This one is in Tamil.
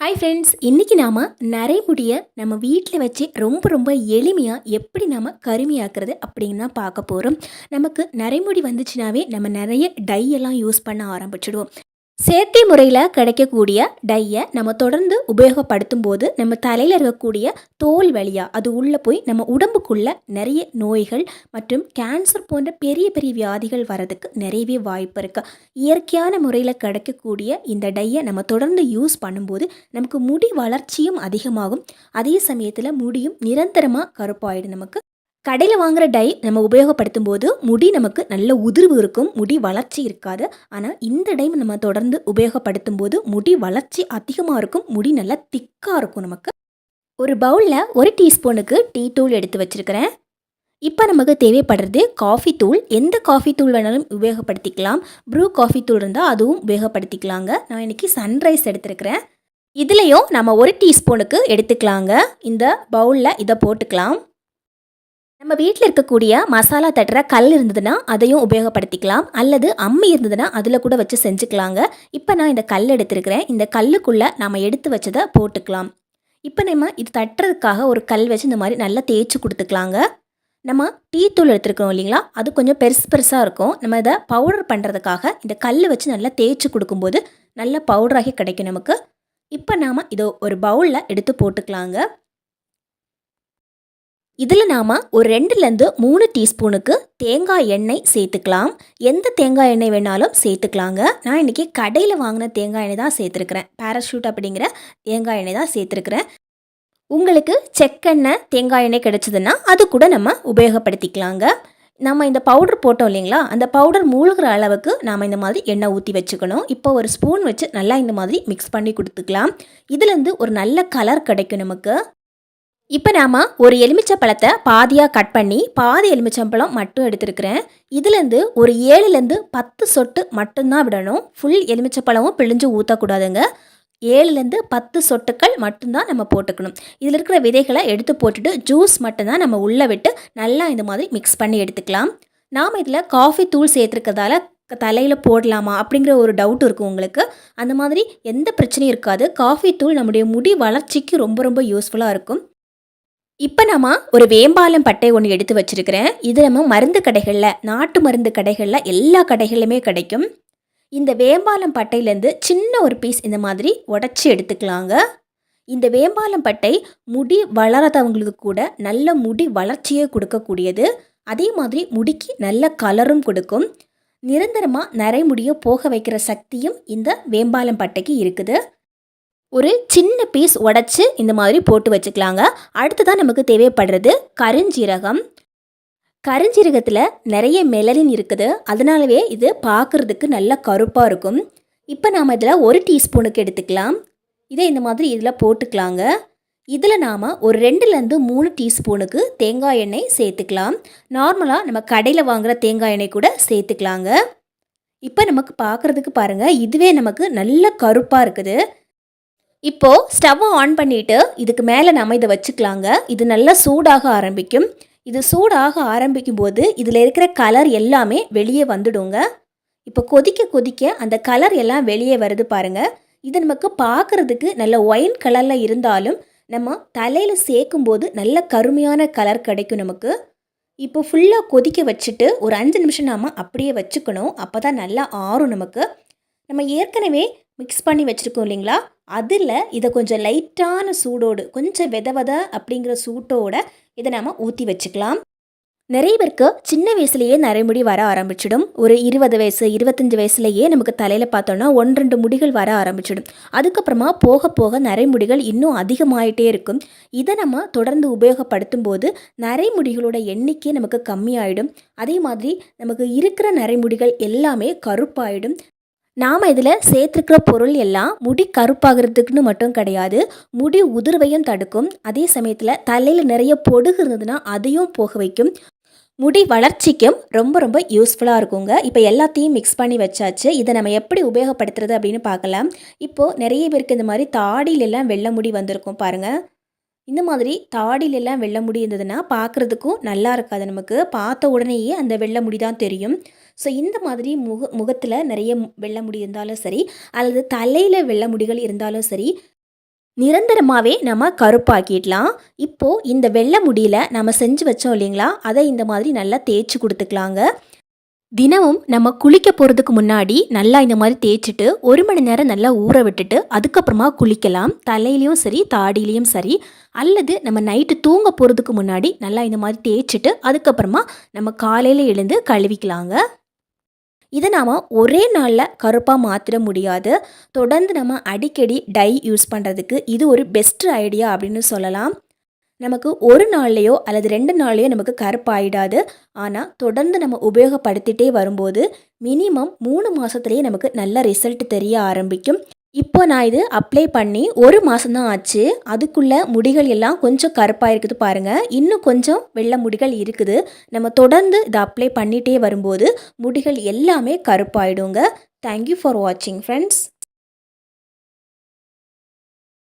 ஹாய் ஃப்ரெண்ட்ஸ் இன்றைக்கி நாம் நரைமுடிய நம்ம வீட்டில் வச்சு ரொம்ப ரொம்ப எளிமையாக எப்படி நாம் கருமையாக்குறது அப்படின்னு தான் பார்க்க போகிறோம் நமக்கு நரைமுடி வந்துச்சுனாவே நம்ம நிறைய டை எல்லாம் யூஸ் பண்ண ஆரம்பிச்சிடுவோம். செயற்கை முறையில் கிடைக்கக்கூடிய டையை நம்ம தொடர்ந்து உபயோகப்படுத்தும் போது நம்ம தலையில் இருக்கக்கூடிய தோல் வழியாக அது உள்ளே போய் நம்ம உடம்புக்குள்ளே நிறைய நோய்கள் மற்றும் கேன்சர் போன்ற பெரிய பெரிய வியாதிகள் வரதுக்கு நிறையவே வாய்ப்பு இருக்குது இயற்கையான முறையில் கிடைக்கக்கூடிய இந்த டையை நம்ம தொடர்ந்து யூஸ் பண்ணும்போது நமக்கு முடி வளர்ச்சியும் அதிகமாகும். அதே சமயத்தில் முடியும் நிரந்தரமாக கருப்பாயிடும் நமக்கு. கடையில் வாங்குகிற டை நம்ம உபயோகப்படுத்தும் போது முடி நமக்கு நல்ல உதிர்வு இருக்கும் முடி வளர்ச்சி இருக்காது. ஆனால் இந்த டை நம்ம தொடர்ந்து உபயோகப்படுத்தும் போது முடி வளர்ச்சி அதிகமாக இருக்கும் முடி நல்லா திக்காக இருக்கும் நமக்கு. ஒரு பவுலில் ஒரு டீஸ்பூனுக்கு டீ தூள் எடுத்து வச்சுருக்கிறேன். இப்போ நமக்கு தேவைப்படுறது காஃபி தூள். எந்த காஃபி தூள் வேணாலும் உபயோகப்படுத்திக்கலாம். ப்ரூ காஃபி தூள் இருந்தால் அதுவும் உபயோகப்படுத்திக்கலாங்க. நான் இன்றைக்கி சன்ரைஸ் எடுத்துருக்கிறேன். இதுலேயும் நம்ம ஒரு டீஸ்பூனுக்கு எடுத்துக்கலாங்க. இந்த பவுலில் இதை போட்டுக்கலாம். நம்ம வீட்டில் இருக்கக்கூடிய மசாலா தட்டுற கல் இருந்ததுன்னா அதையும் உபயோகப்படுத்திக்கலாம். அல்லது அம்மி இருந்ததுன்னா அதில் கூட வச்சு செஞ்சுக்கலாங்க. இப்போ நான் இந்த கல் எடுத்துருக்கிறேன். இந்த கல்லுக்குள்ளே நம்ம எடுத்து வச்சதை போட்டுக்கலாம். இப்போ நம்ம இது தட்டுறதுக்காக ஒரு கல் வச்சு இந்த மாதிரி நல்லா தேய்ச்சி கொடுத்துக்கலாங்க. நம்ம டீ தூள் எடுத்துருக்கோம் இல்லைங்களா? அது கொஞ்சம் பெருசு பெருசாக இருக்கும். நம்ம இதை பவுடர் பண்ணுறதுக்காக இந்த கல் வச்சு நல்லா தேய்ச்சி கொடுக்கும்போது நல்ல பவுடராகி கிடைக்கும் நமக்கு. இப்போ நாம் இதை ஒரு பவுலில் எடுத்து போட்டுக்கலாங்க. இதில் நாம் ஒரு ரெண்டுலேருந்து மூணு டீஸ்பூனுக்கு தேங்காய் எண்ணெய் சேர்த்துக்கலாம். எந்த தேங்காய் எண்ணெய் வேணாலும் சேர்த்துக்கலாங்க. நான் இன்றைக்கி கடையில் வாங்கின தேங்காய் எண்ணெய் தான் சேர்த்துருக்குறேன். பேராஷூட் அப்படிங்கிற தேங்காய் எண்ணெய் தான் சேர்த்துருக்குறேன். உங்களுக்கு செக்கெண்ணெய் தேங்காய் எண்ணெய் கிடச்சிதுன்னா அது கூட நம்ம உபயோகப்படுத்திக்கலாங்க. நம்ம இந்த பவுடர் போட்டோம் இல்லைங்களா? அந்த பவுடர் மூழ்கிற அளவுக்கு நாம் இந்த மாதிரி எண்ணெய் ஊற்றி வச்சுக்கணும். இப்போ ஒரு ஸ்பூன் வச்சு நல்லா இந்த மாதிரி மிக்ஸ் பண்ணி கொடுத்துக்கலாம். இதுலேருந்து ஒரு நல்ல கலர் கிடைக்கும் நமக்கு. இப்போ நாம் ஒரு எலுமிச்சப்பழத்தை பாதியாக கட் பண்ணி பாதி எலுமிச்சம்பழம் மட்டும் எடுத்துருக்கிறேன். இதுலேருந்து ஒரு ஏழுலேருந்து பத்து சொட்டு மட்டும்தான் விடணும். ஃபுல் எலுமிச்சப்பழமும் பிழிஞ்சு ஊற்றக்கூடாதுங்க ஏழுலேருந்து பத்து சொட்டுக்கள் மட்டும்தான் நம்ம போட்டுக்கணும். இதில் இருக்கிற விதைகளை எடுத்து போட்டுட்டு ஜூஸ் மட்டும்தான் நம்ம உள்ளே விட்டு நல்லா இந்த மாதிரி மிக்ஸ் பண்ணி எடுத்துக்கலாம். நாம் இதில் காஃபி தூள் சேர்த்துருக்கிறதால தலையில் போடலாமா அப்படிங்கிற ஒரு டவுட் இருக்கும் உங்களுக்கு. அந்த மாதிரி எந்த பிரச்சனையும் இருக்காது. காஃபி தூள் நம்முடைய முடி வளர்ச்சிக்கு ரொம்ப ரொம்ப யூஸ்ஃபுல்லாக இருக்கும். இப்போ நம்ம ஒரு வேம்பாலம் பட்டை ஒன்று எடுத்து வச்சுருக்கிறேன். இது நம்ம மருந்து கடைகளில் நாட்டு மருந்து கடைகளில் எல்லா கடைகளிலுமே கிடைக்கும். இந்த வேம்பாலம் பட்டையிலேருந்து சின்ன ஒரு பீஸ் இந்த மாதிரி உடச்சி எடுத்துக்கலாங்க. இந்த வேம்பாலம் பட்டை முடி வளராதவங்களுக்கு கூட நல்ல முடி வளர்ச்சியை கொடுக்கக்கூடியது. அதே மாதிரி முடிக்கு நல்ல கலரும் கொடுக்கும். நிரந்தரமாக நரைமுடியை போக வைக்கிற சக்தியும் இந்த வேம்பாலம் பட்டைக்கு இருக்குது. ஒரு சின்ன பீஸ் உடச்சி இந்த மாதிரி போட்டு வச்சுக்கலாங்க. அடுத்ததான் நமக்கு தேவைப்படுறது கருஞ்சீரகம். கருஞ்சீரகத்தில் நிறைய மெலரின் இருக்குது. அதனாலவே இது பார்க்குறதுக்கு நல்ல கருப்பாக இருக்கும். இப்போ நாம் இதில் ஒரு டீஸ்பூனுக்கு எடுத்துக்கலாம். இதை இந்த மாதிரி இதில் போட்டுக்கலாங்க. இதில் நாம் ஒரு ரெண்டுலேருந்து மூணு டீஸ்பூனுக்கு தேங்காய் எண்ணெய் சேர்த்துக்கலாம். நார்மலாக நம்ம கடையில் வாங்குகிற தேங்காய் எண்ணெய் கூட சேர்த்துக்கலாங்க. இப்போ நமக்கு பார்க்குறதுக்கு பாருங்கள் இதுவே நமக்கு நல்ல கருப்பாக இருக்குது. இப்போது ஸ்டவ்வை ஆன் பண்ணிவிட்டு இதுக்கு மேலே நம்ம இதை வச்சுக்கலாங்க. இது நல்லா சூடாக ஆரம்பிக்கும். இது சூடாக ஆரம்பிக்கும் போது இதில் இருக்கிற கலர் எல்லாமே வெளியே வந்துடுங்க. இப்போ கொதிக்க கொதிக்க அந்த கலர் எல்லாம் வெளியே வருது பாருங்கள் இது நமக்கு பார்க்குறதுக்கு நல்ல ஒயின் கலரில் இருந்தாலும் நம்ம தலையில் சேர்க்கும் போது நல்ல கருமையான கலர் கிடைக்கும் நமக்கு. இப்போ ஃபுல்லாக கொதிக்க வச்சுட்டு ஒரு அஞ்சு நிமிஷம் நாம் அப்படியே வச்சுக்கணும். அப்போ தான் நல்லா ஆறும் நமக்கு. நம்ம ஏற்கனவே மிக்ஸ் பண்ணி வச்சுருக்கோம் இல்லைங்களா? அதில் இதை கொஞ்சம் லைட்டான சூடோடு கொஞ்சம் வித வித அப்படிங்கிற சூட்டோட இதை நாம் ஊற்றி வச்சுக்கலாம். நிறைய பேருக்கு சின்ன வயசுலேயே நரைமுடி வர ஆரம்பிச்சிடும். ஒரு இருபது வயசு இருபத்தஞ்சி வயசுலேயே நமக்கு தலையில் பார்த்தோன்னா ஒன்று ரெண்டு முடிகள் வர ஆரம்பிச்சிடும். அதுக்கப்புறமா போக போக நரைமுடிகள் இன்னும் அதிகமாயிட்டே இருக்கும். இதை நம்ம தொடர்ந்து உபயோகப்படுத்தும் போது நரைமுடிகளோட எண்ணிக்கை நமக்கு கம்மியாயிடும். அதே மாதிரி நமக்கு இருக்கிற நரைமுடிகள் எல்லாமே கருப்பாயிடும். நாம் இதில் சேர்த்துருக்கிற பொருள் எல்லாம் முடி கருப்பாகிறதுக்குன்னு மட்டும் கிடையாது. முடி உதிர்வையும் தடுக்கும். அதே சமயத்தில் தலையில் நிறைய பொடுகு இருந்ததுன்னா அதையும் போக வைக்கும். முடி வளர்ச்சிக்கும் ரொம்ப ரொம்ப யூஸ்ஃபுல்லாக இருக்குங்க. இப்போ எல்லாத்தையும் மிக்ஸ் பண்ணி வச்சாச்சு. இதை நம்ம எப்படி உபயோகப்படுத்துறது அப்படின்னு பார்க்கலாம். இப்போது நிறைய பேருக்கு இந்த மாதிரி தாடியிலெல்லாம் வெள்ளை முடி வந்திருக்கும் பாருங்கள் இந்த மாதிரி தாடியிலெல்லாம் வெள்ளை முடி இருந்ததுன்னா பார்க்குறதுக்கும் நல்லா இருக்காது நமக்கு. பார்த்த உடனேயே அந்த வெள்ளை முடி தான் தெரியும். ஸோ இந்த மாதிரி முக முகத்தில் நிறைய வெள்ளை முடி இருந்தாலும் சரி அல்லது தலையில் வெள்ளை முடிகள் இருந்தாலும் சரி நிரந்தரமாகவே நம்ம கருப்பாக்கிடலாம். இப்போது இந்த வெள்ளை முடியில் நம்ம செஞ்சு வச்சோம் இல்லைங்களா? அதை இந்த மாதிரி நல்லா தேய்ச்சி கொடுத்துக்கலாங்க. தினமும் நம்ம குளிக்க போகிறதுக்கு முன்னாடி நல்லா இந்த மாதிரி தேய்ச்சிட்டு ஒரு மணி நேரம் நல்லா ஊற விட்டுட்டு அதுக்கப்புறமா குளிக்கலாம். தலையிலையும் சரி தாடியிலையும் சரி. அல்லது நம்ம நைட்டு தூங்க போகிறதுக்கு முன்னாடி நல்லா இந்த மாதிரி தேய்ச்சிட்டு அதுக்கப்புறமா நம்ம காலையில் எழுந்து கழுவிக்கலாங்க. இதை நாம் ஒரே நாளில் கருப்பாக மாற்றிட முடியாது. தொடர்ந்து நம்ம அடிக்கடி டை யூஸ் பண்ணுறதுக்கு இது ஒரு பெஸ்ட் ஐடியா அப்படின்னு சொல்லலாம். நமக்கு ஒரு நாள்லையோ அல்லது ரெண்டு நாள்லையோ நமக்கு கருப்பாயிடாது. ஆனால் தொடர்ந்து நம்ம உபயோகப்படுத்திட்டே வரும்போது மினிமம் மூணு மாதத்துலேயே நமக்கு நல்ல ரிசல்ட் தெரிய ஆரம்பிக்கும். இப்போ நான் இது அப்ளை பண்ணி ஒரு மாதம்தான் ஆச்சு. அதுக்குள்ளே முடிகள் எல்லாம் கொஞ்சம் கருப்பாக இருக்குது பாருங்கள் இன்னும் கொஞ்சம் வெள்ளை முடிகள் இருக்குது. நம்ம தொடர்ந்து இதை அப்ளை பண்ணிகிட்டே வரும்போது முடிகள் எல்லாமே கருப்பாயிடுங்க. தேங்க்யூ ஃபார் வாட்சிங் ஃப்ரெண்ட்ஸ்